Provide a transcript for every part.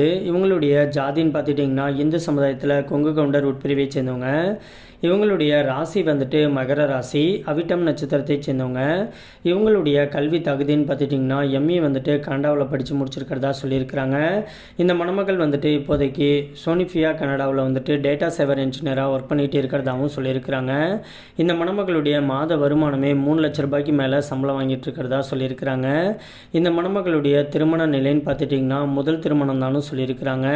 இவங்களுடைய ஜாதின்னு பார்த்துட்டிங்கன்னா இந்து சமுதாயத்தில் கொங்கு கவுண்டர் உட்பிரிவை சேர்ந்தவங்க. இவங்களுடைய ராசி வந்துட்டு மகர ராசி அவிட்டம் நட்சத்திரத்தை சேர்ந்தவங்க. இவங்களுடைய கல்வி தகுதின்னு பார்த்துட்டிங்கன்னா எம்ஏ வந்துட்டு கனடாவில் படித்து முடிச்சிருக்கிறதா சொல்லியிருக்கிறாங்க. இந்த மணமகள் வந்துட்டு இப்போதைக்கு சோனிஃபியா கனடாவில் வந்துட்டு டேட்டா சேவர் இன்ஜினியராக ஒர்க் பண்ணிகிட்டு இருக்கிறதாகவும் சொல்லியிருக்கிறாங்க. இந்த மணமகளுடைய மாத வருமானமே மூணு லட்ச ரூபாய்க்கு மேலே சம்பளம் வாங்கிட்டு இருக்கிறதா சொல்லியிருக்கிறாங்க. இந்த மணமகளுடைய திருமண நிலைன்னு பார்த்துட்டிங்கன்னா முதல் திருமணம் தானும் சொல்லியிருக்கிறாங்க.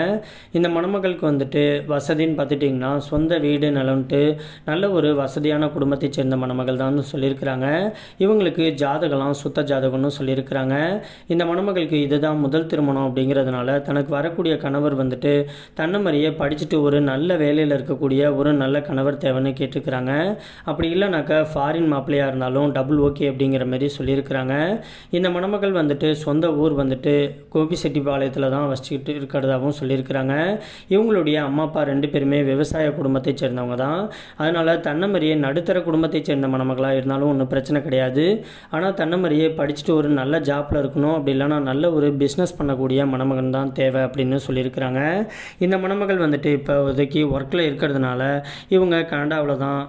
இந்த மணமகளுக்கு வந்துட்டு வசதின்னு பார்த்துட்டிங்கன்னா சொந்த வீடு நலன்ட்டு நல்ல ஒரு வசதியான குடும்பத்தைச் சேர்ந்த மணமகள் தான் சொல்லியிருக்கிறாங்க. இவங்களுக்கு ஜாதகம்லாம் சுத்த ஜாதகம்னு சொல்லியிருக்கிறாங்க. இந்த மணமகளுக்கு இதுதான் முதல் திருமணம் அப்படிங்கிறதுனால தனக்கு வரக்கூடிய கணவர் வந்துட்டு தன்னை மாதிரியே படிச்சுட்டு ஒரு நல்ல வேலையில் இருக்கக்கூடிய ஒரு நல்ல கணவர் தேவைன்னு கேட்டிருக்கிறாங்க. அப்படி இல்லைனாக்கா ஃபாரின் மாப்பிள்ளையாக இருந்தாலும் டபுள் ஓகே அப்படிங்கிற மாதிரி சொல்லியிருக்கிறாங்க. இந்த மணமகள் வந்துட்டு சொந்த ஊர் வந்துட்டு கோபிசெட்டிப்பாளையத்தில் தான் வச்சுக்கிட்டு இருக்கிறதாகவும் சொல்லியிருக்கிறாங்க. இவங்களுடைய அம்மா அப்பா ரெண்டு பேருமே விவசாய குடும்பத்தை சேர்ந்தவங்க தான். அதனால் தன்னமரியே நடுத்தர குடும்பத்தை சேர்ந்த மணமகளாக இருந்தாலும் ஒன்றும் பிரச்சனை கிடையாது. ஆனால் தன்னமரியே படிச்சுட்டு ஒரு நல்ல ஜாப்பில் இருக்கணும் அப்படி இல்லைன்னா நல்ல ஒரு பிஸ்னஸ் பண்ணக்கூடிய மணமகன் தான் தேவை அப்படின்னு சொல்லியிருக்கிறாங்க. இந்த மணமகள் வந்துட்டு இப்போ ஒதுக்கி ஒர்க்கில் இருக்கிறதுனால இவங்க கனடாவில் தான்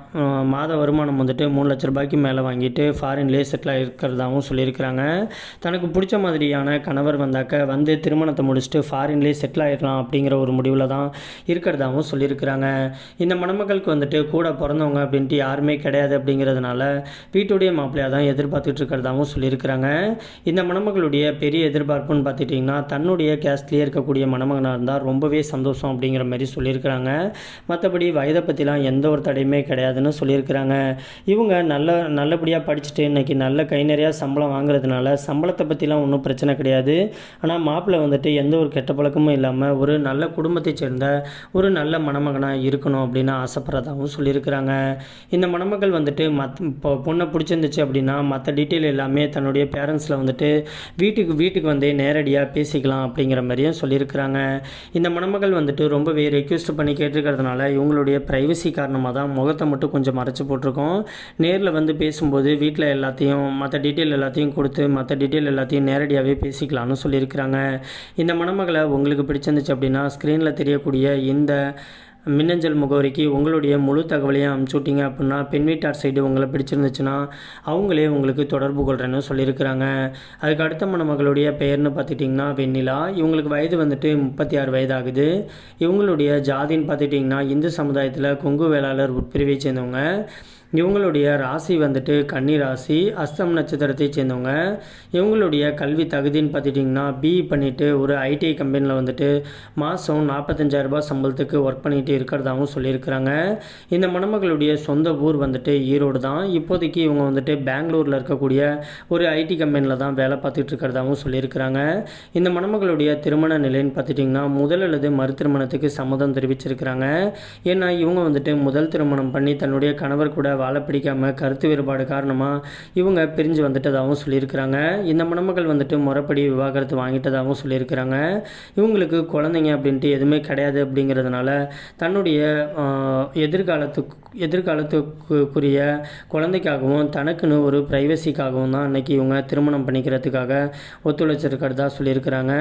மாத வருமானம் வந்துட்டு மூணு லட்ச ரூபாய்க்கு மேலே வாங்கிட்டு ஃபாரின்லேயே செட்டில் இருக்கிறதாகவும் சொல்லியிருக்கிறாங்க. தனக்கு பிடிச்ச மாதிரியான கணவர் வந்தாக்க வந்து திருமணத்தை முடிச்சுட்டு ஃபாரின்லேயே செட்டில் ஆகிடலாம் அப்படிங்கிற ஒரு முடிவில் தான் இருக்கிறதாகவும் சொல்லியிருக்கிறாங்க. இந்த மணமகளுக்கு வந்துட்டு கூட பிறந்தவங்க அப்படின்ட்டு யாருமே கிடையாது அப்படிங்கிறதுனால வீட்டுடைய மாப்பிள்ளையாக தான் எதிர்பார்த்துட்டு இருக்கிறதாகவும் சொல்லியிருக்கிறாங்க. இந்த மணமகளுடைய பெரிய எதிர்பார்ப்புன்னு பார்த்துட்டிங்கன்னா தன்னுடைய கேஸ்ட்லேயே இருக்கக்கூடிய மணமகனாக இருந்தால் ரொம்பவே சந்தோஷம் அப்படிங்கிற மாதிரி சொல்லியிருக்கிறாங்க. மற்றபடி வயதை பற்றிலாம் எந்த ஒரு தடையுமே கிடையாதுன்னு சொல்லியிருக்கிறாங்க. இவங்க நல்ல நல்லபடியாக படிச்சுட்டு இன்னைக்கு நல்ல கை நிறையா சம்பளம் வாங்குறதுனால சம்பளத்தை பற்றிலாம் ஒன்றும் பிரச்சனை கிடையாது. ஆனால் மாப்பிள்ளை வந்துட்டு எந்த ஒரு கெட்ட பழக்கமும் இல்லாமல் ஒரு நல்ல குடும்பத்தை சேர்ந்த ஒரு நல்ல மணமகனாக இருக்கணும் அப்படின்னு ஆசைப்படுறதாகவும் சொல்லியிருக்கிறாங்க. இந்த மணமகள் வந்துட்டு மத் இப்போ பொண்ணை பிடிச்சிருந்துச்சு அப்படின்னா மற்ற டீட்டெயில் எல்லாமே தன்னுடைய பேரண்ட்ஸில் வந்துட்டு வீட்டுக்கு வீட்டுக்கு வந்து நேரடியாக பேசிக்கலாம் அப்படிங்கிற மாதிரியும் சொல்லியிருக்கிறாங்க. இந்த மணமகள் வந்துட்டு ரொம்பவே ரெக்வஸ்ட் பண்ணி கேட்டிருக்கிறதுனால இவங்களுடைய ப்ரைவசி காரணமாக தான் முகத்தை மட்டும் கொஞ்சம் மறைச்சு போட்டிருக்கோம். நேரில் வந்து பேசும்போது வீட்டில் எல்லாத்தையும் மற்ற டீட்டெயில் எல்லாத்தையும் கொடுத்து மற்ற டீட்டெயில் எல்லாத்தையும் நேரடியாகவே பேசிக்கலாம்னு சொல்லியிருக்கிறாங்க. இந்த மணமகளை உங்களுக்கு பிடிச்சிருந்துச்சு அப்படின்னா ஸ்க்ரீனில் தெரியக்கூடிய இந்த மின்னஞ்சல் முகவரிக்கு உங்களுடைய முழு தகவலையும் அனுப்பிச்சு விட்டீங்க அப்படின்னா பெண் வீட்டார் சைடு உங்களை பிடிச்சிருந்துச்சுன்னா அவங்களே உங்களுக்கு தொடர்பு கொள்கிறேன்னு சொல்லியிருக்கிறாங்க. அதுக்கு அடுத்த மணமகளுடைய பெயர்னு பார்த்துட்டிங்கன்னா வெண்ணிலா. இவங்களுக்கு வயது வந்துட்டு முப்பத்தி ஆறு வயது ஆகுது இவங்களுடைய ஜாதின்னு பார்த்துட்டிங்கன்னா இந்து சமுதாயத்தில் கொங்கு வேளாளர் உட்பிரிவை சேர்ந்தவங்க. இவங்களுடைய ராசி வந்துட்டு கன்னி ராசி அஸ்தம் நட்சத்திரத்தை சேர்ந்தவங்க. இவங்களுடைய கல்வி தகுதின்னு பார்த்துட்டிங்கன்னா பிஇ பண்ணிவிட்டு ஒரு ஐடிஐ கம்பெனியில் வந்துட்டு மாதம் நாற்பத்தஞ்சாயிரரூபா சம்பளத்துக்கு ஒர்க் பண்ணிகிட்டு இருக்கிறதாகவும் சொல்லியிருக்கிறாங்க. இந்த மணமகளுடைய சொந்த ஊர் வந்துட்டு ஈரோடு தான். இப்போதைக்கு இவங்க வந்துட்டு பெங்களூரில் இருக்கக்கூடிய ஒரு ஐடி கம்பெனியில் தான் வேலை பார்த்துட்டு இருக்கிறதாகவும் சொல்லியிருக்கிறாங்க. இந்த மணமகளுடைய திருமண நிலைன்னு பார்த்துட்டிங்கன்னா முதல் அல்லது மறு திருமணத்துக்கு சம்மதம் தெரிவிச்சிருக்கிறாங்க. ஏன்னா இவங்க வந்துட்டு முதல் திருமணம் பண்ணி தன்னுடைய கணவர் கூட வாழ பிடிக்காம கருத்து வேறுபாடு காரணமாக இவங்க பிரிஞ்சு வந்துட்டதாகவும் சொல்லியிருக்கிறாங்க. இந்த மணமக்கள் வந்துட்டு முறைப்படி விவாகரத்து வாங்கிட்டதாகவும் சொல்லியிருக்கிறாங்க. இவங்களுக்கு குழந்தைங்க அப்படின்ட்டு எதுவுமே கிடையாது அப்படிங்கிறதுனால தன்னுடைய எதிர்காலத்துக்கு எதிர்காலத்துக்குரிய குழந்தைக்காகவும் தனக்குன்னு ஒரு ப்ரைவசிக்காகவும் தான் அன்னைக்கு இவங்க திருமணம் பண்ணிக்கிறதுக்காக ஒத்துழைச்சிருக்கிறதா சொல்லியிருக்கிறாங்க.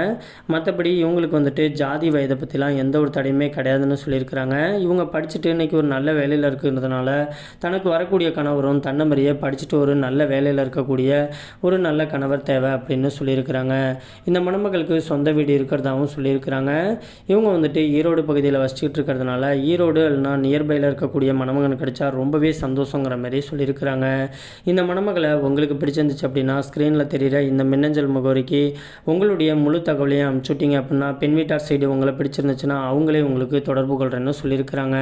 மற்றபடி இவங்களுக்கு வந்துட்டு ஜாதி வயதை பற்றிலாம் எந்த ஒரு தடையுமே கிடையாதுன்னு சொல்லியிருக்கிறாங்க. இவங்க படிச்சுட்டு இன்னைக்கு ஒரு நல்ல வேலையில் இருக்கிறதுனால தனக்கு தனக்கு வரக்கூடிய கணவரும் தன்னமரியே படிச்சுட்டு ஒரு நல்ல வேலையில் இருக்கக்கூடிய ஒரு நல்ல கணவர் தேவை அப்படின்னு சொல்லியிருக்கிறாங்க. இந்த மணமகளுக்கு சொந்த வீடு இருக்கிறதாகவும் சொல்லியிருக்கிறாங்க. இவங்க வந்துட்டு ஈரோடு பகுதியில் வசிச்சுட்டு இருக்கிறதுனால ஈரோடு இல்லைனா நியர்பையில் இருக்கக்கூடிய மணமகன் கிடைச்சா ரொம்பவே சந்தோஷங்கிற மாதிரி சொல்லியிருக்கிறாங்க. இந்த மணமகளை உங்களுக்கு பிடிச்சிருந்துச்சு அப்படின்னா ஸ்க்ரீனில் தெரிகிற இந்த மின்னஞ்சல் முகவரிக்கு உங்களுடைய முழு தகவலையும் அனுப்பிச்சுட்டிங்க அப்படின்னா பெண் வீட்டார் சைடு உங்களை பிடிச்சிருந்துச்சுன்னா அவங்களே உங்களுக்கு தொடர்பு கொள்கிறேன்னு சொல்லியிருக்கிறாங்க.